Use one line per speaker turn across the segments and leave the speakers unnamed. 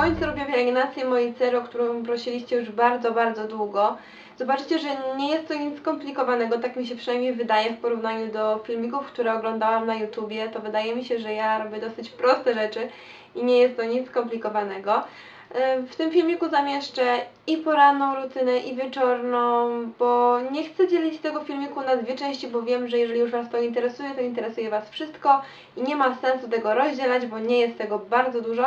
końcu robię pielęgnację mojej cery, o którą prosiliście już bardzo, bardzo długo. Zobaczycie, że nie jest to nic skomplikowanego, tak mi się przynajmniej wydaje w porównaniu do filmików, które oglądałam na YouTubie. To wydaje mi się, że ja robię dosyć proste rzeczy i nie jest to nic skomplikowanego. E, W tym filmiku zamieszczę i poranną rutynę, i wieczorną, bo nie chcę dzielić tego filmiku na dwie części, bo wiem, że jeżeli już Was to interesuje, to interesuje Was wszystko i nie ma sensu tego rozdzielać, bo nie jest tego bardzo dużo,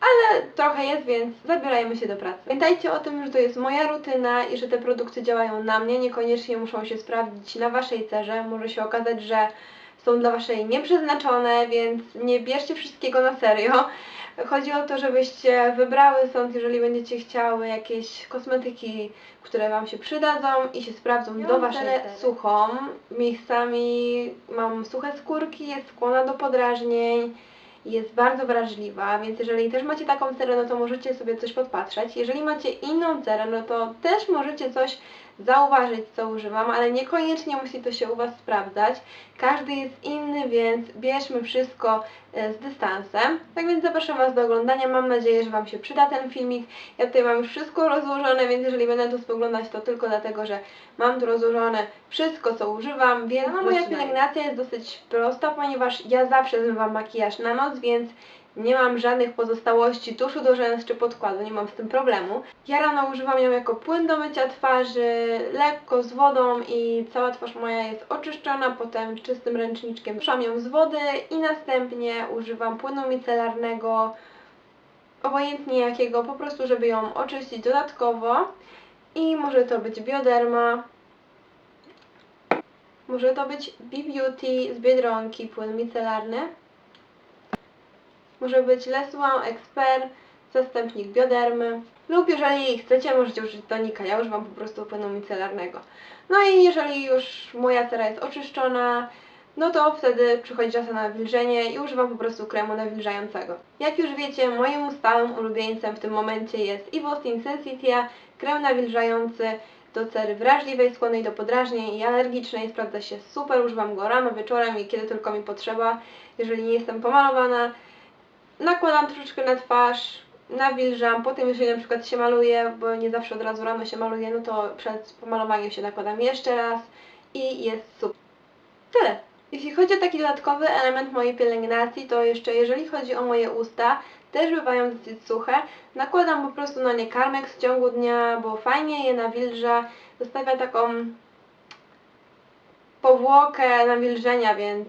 ale trochę jest, więc zabierajmy się do pracy. Pamiętajcie o tym, że to jest moja rutyna i że te produkty działają na mnie, niekoniecznie muszą się sprawdzić na Waszej cerze. Może się okazać, że są dla Waszej nieprzeznaczone, więc nie bierzcie wszystkiego na serio. Chodzi o to, żebyście wybrały stąd, jeżeli będziecie chciały jakieś kosmetyki, które Wam się przydadzą i się sprawdzą do Waszej suchą. Miejscami mam suche skórki, jest skłonna do podrażnień, jest bardzo wrażliwa, więc jeżeli też macie taką cerę, no to możecie sobie coś podpatrzeć. Jeżeli macie inną cerę, no to też możecie coś zauważyć, co używam, ale niekoniecznie musi to się u Was sprawdzać. Każdy jest inny, więc bierzmy wszystko e, z dystansem. Tak więc zapraszam Was do oglądania. Mam nadzieję, że Wam się przyda ten filmik. Ja tutaj mam już wszystko rozłożone, więc jeżeli będę to spoglądać, to tylko dlatego, że mam tu rozłożone wszystko, co używam. Więc
Sama
moja
zaczynaj.
pielęgnacja jest dosyć prosta, ponieważ ja zawsze zmywam makijaż na noc, więc nie mam żadnych pozostałości tuszu do rzęs czy podkładu, nie mam z tym problemu. Ja rano używam ją jako płyn do mycia twarzy, lekko z wodą i cała twarz moja jest oczyszczona, potem czystym ręczniczkiem ruszam ją z wody i następnie używam płynu micelarnego, obojętnie jakiego, po prostu żeby ją oczyścić dodatkowo i może to być bioderma, może to być B-Beauty z Biedronki, płyn micelarny. Może być Les One Expert, zastępnik biodermy. Lub jeżeli chcecie, możecie użyć tonika. Ja używam po prostu płynu micelarnego. No i jeżeli już moja cera jest oczyszczona, no to wtedy przychodzi czas na nawilżenie i używam po prostu kremu nawilżającego. Jak już wiecie, moim stałym ulubieńcem w tym momencie jest Ivostin Sensitia, krem nawilżający do cery wrażliwej, skłonnej do podrażnień i alergicznej. Sprawdza się super, używam go rano, wieczorem i kiedy tylko mi potrzeba. Jeżeli nie jestem pomalowana, nakładam troszeczkę na twarz, nawilżam, potem jeżeli na przykład się maluję, bo nie zawsze od razu rano się maluję, no to przed pomalowaniem się nakładam jeszcze raz i jest super. Tyle. Jeśli chodzi o taki dodatkowy element mojej pielęgnacji, to jeszcze jeżeli chodzi o moje usta, też bywają dosyć suche. Nakładam po prostu na nie karmek w ciągu dnia, bo fajnie je nawilża, zostawia taką powłokę nawilżenia, więc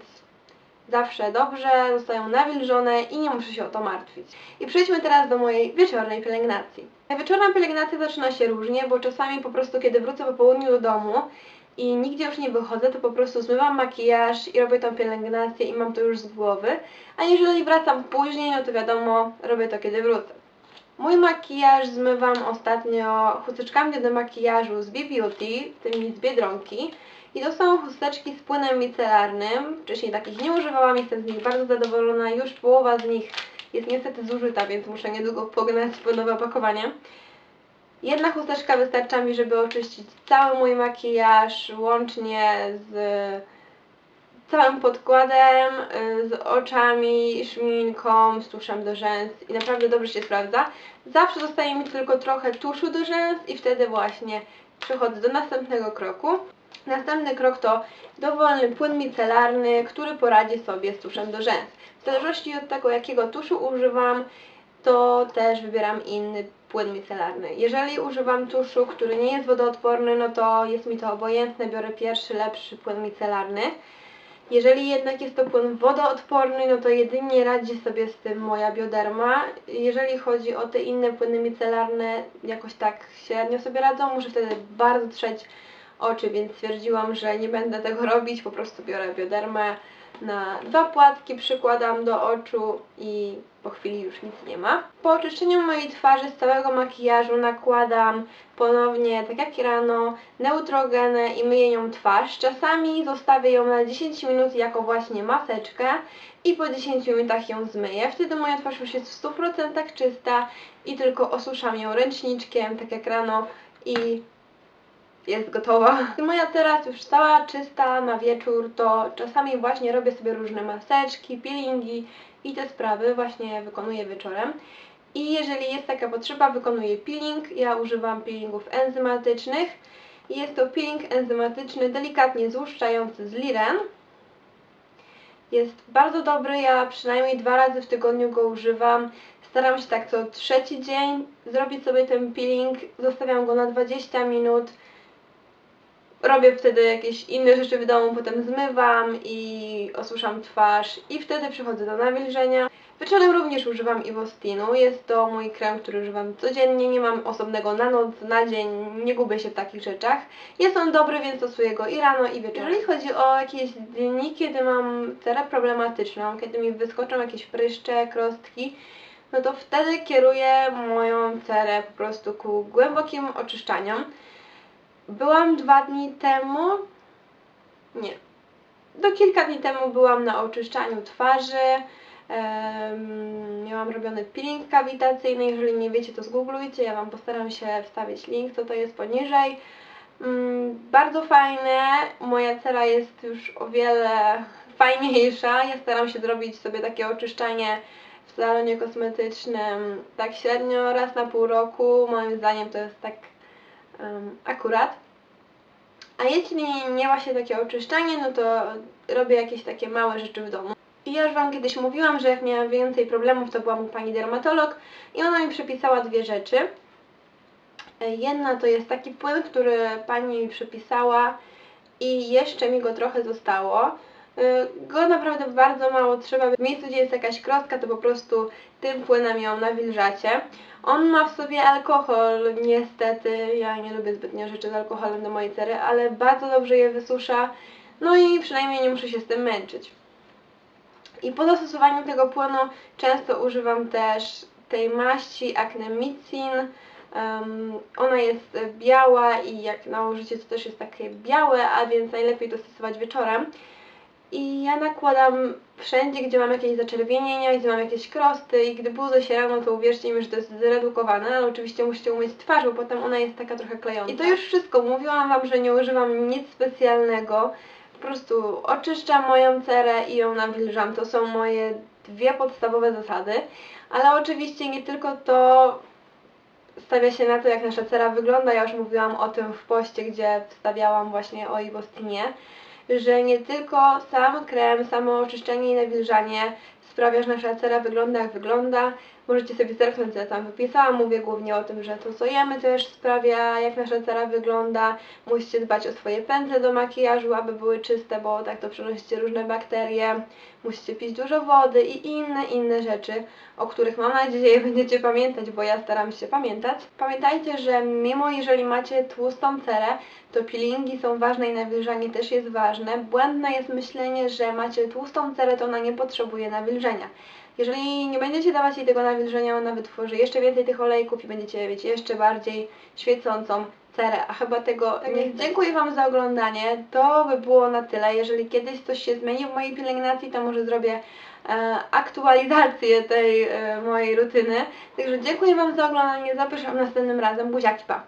zawsze dobrze, zostają nawilżone i nie muszę się o to martwić. I przejdźmy teraz do mojej wieczornej pielęgnacji. Wieczorna pielęgnacja zaczyna się różnie, bo czasami po prostu kiedy wrócę po południu do domu i nigdzie już nie wychodzę, to po prostu zmywam makijaż i robię tą pielęgnację i mam to już z głowy. A jeżeli wracam później, no to wiadomo, robię to kiedy wrócę. Mój makijaż zmywam ostatnio chusteczkami do makijażu z B-Beauty, tymi z Biedronki. I to są chusteczki z płynem micelarnym. Wcześniej takich nie używałam, jestem z nich bardzo zadowolona. Już połowa z nich jest niestety zużyta, więc muszę niedługo pognać po nowe opakowanie. Jedna chusteczka wystarcza mi, żeby oczyścić cały mój makijaż, łącznie z całym podkładem, z oczami, szminką, z tuszem do rzęs i naprawdę dobrze się sprawdza. Zawsze zostaje mi tylko trochę tuszu do rzęs i wtedy właśnie przechodzę do następnego kroku. Następny krok to dowolny płyn micelarny, który poradzi sobie z tuszem do rzęs. W zależności od tego, jakiego tuszu używam, to też wybieram inny płyn micelarny. Jeżeli używam tuszu, który nie jest wodoodporny, no to jest mi to obojętne, biorę pierwszy, lepszy płyn micelarny. Jeżeli jednak jest to płyn wodoodporny, no to jedynie radzi sobie z tym moja bioderma. Jeżeli chodzi o te inne płyny micelarne, jakoś tak średnio sobie radzą, muszę wtedy bardzo trzeć oczy, więc stwierdziłam, że nie będę tego robić, po prostu biorę biodermę na dwa płatki, przykładam do oczu i po chwili już nic nie ma. Po oczyszczeniu mojej twarzy z całego makijażu nakładam ponownie, tak jak rano, neutrogenę i myję nią twarz. Czasami zostawię ją na 10 minut jako właśnie maseczkę i po 10 minutach ją zmyję. Wtedy moja twarz już jest w 100% czysta i tylko osuszam ją ręczniczkiem, tak jak rano i jest gotowa. Moja teraz już cała czysta na wieczór, to czasami właśnie robię sobie różne maseczki, peelingi i te sprawy właśnie wykonuję wieczorem. I jeżeli jest taka potrzeba, wykonuję peeling. Ja używam peelingów enzymatycznych. Jest to peeling enzymatyczny, delikatnie złuszczający z Liren. Jest bardzo dobry, ja przynajmniej dwa razy w tygodniu go używam. Staram się tak co trzeci dzień zrobić sobie ten peeling, zostawiam go na 20 minut. Robię wtedy jakieś inne rzeczy w domu, potem zmywam i osuszam twarz i wtedy przychodzę do nawilżenia. Wieczorem również używam Ivostinu. Jest to mój krem, który używam codziennie. Nie mam osobnego na noc, na dzień, nie gubię się w takich rzeczach. Jest on dobry, więc stosuję go i rano, i wieczorem. Jeżeli chodzi o jakieś dni, kiedy mam cerę problematyczną, kiedy mi wyskoczą jakieś pryszcze, krostki, no to wtedy kieruję moją cerę po prostu ku głębokim oczyszczaniom. Byłam dwa dni temu, nie, do kilka dni temu byłam na oczyszczaniu twarzy. Miałam robiony peeling kawitacyjny. Jeżeli nie wiecie, to zgooglujcie. Ja Wam postaram się wstawić link, co to jest poniżej. Mm, bardzo fajne. Moja cera jest już o wiele fajniejsza. Ja staram się zrobić sobie takie oczyszczanie w salonie kosmetycznym tak średnio raz na pół roku. Moim zdaniem to jest tak em, akurat. A jeśli nie ma się takie oczyszczanie, no to robię jakieś takie małe rzeczy w domu. I ja już Wam kiedyś mówiłam, że jak miałam więcej problemów, to byłam u pani dermatolog i ona mi przepisała dwie rzeczy. E, Jedna to jest taki płyn, który pani mi przepisała i jeszcze mi go trochę zostało. E, Go naprawdę bardzo mało trzeba. W miejscu, gdzie jest jakaś krostka, to po prostu tym płynem ją nawilżacie. On ma w sobie alkohol, niestety. Ja nie lubię zbytnio rzeczy z alkoholem do mojej cery, ale bardzo dobrze je wysusza. No i przynajmniej nie muszę się z tym męczyć. I po zastosowaniu tego płynu często używam też tej maści Acnemycin. Um, ona jest biała i jak nałożycie to też jest takie białe, a więc najlepiej to stosować wieczorem. I ja nakładam wszędzie, gdzie mam jakieś zaczerwienienia, gdzie mam jakieś krosty i gdy budzę się rano, to uwierzcie mi, że to jest zredukowane, ale oczywiście musicie umyć twarz, bo potem ona jest taka trochę klejąca. I to już wszystko. Mówiłam Wam, że nie używam nic specjalnego. Po prostu oczyszczam moją cerę i ją nawilżam. To są moje dwie podstawowe zasady. Ale oczywiście nie tylko to stawia się na to, jak nasza cera wygląda. Ja już mówiłam o tym w poście, gdzie wstawiałam właśnie o Iwostinie, że nie tylko sam krem, samo oczyszczenie i nawilżanie sprawia, że nasza cera wygląda jak wygląda. Możecie sobie zerknąć, co ja tam wypisałam. Mówię głównie o tym, że to co jemy też sprawia, jak nasza cera wygląda. Musicie dbać o swoje pętle do makijażu, aby były czyste, bo tak to przenosicie różne bakterie. Musicie pić dużo wody i inne, inne rzeczy, o których mam nadzieję będziecie pamiętać, bo ja staram się pamiętać. Pamiętajcie, że mimo jeżeli macie tłustą cerę, to peelingi są ważne i nawilżanie też jest ważne. Błędne jest myślenie, że macie tłustą cerę, to ona nie potrzebuje nawilżenia. Jeżeli nie będziecie dawać jej tego nawilżenia, ona wytworzy jeszcze więcej tych olejków i będziecie mieć jeszcze bardziej świecącą cerę, a chyba tego nie chcę. Dziękuję Wam za oglądanie. To by było na tyle. Jeżeli kiedyś coś się zmieni w mojej pielęgnacji, to może zrobię e, aktualizację tej e, mojej rutyny. Także dziękuję Wam za oglądanie. Zapraszam następnym razem. Buziaki, pa!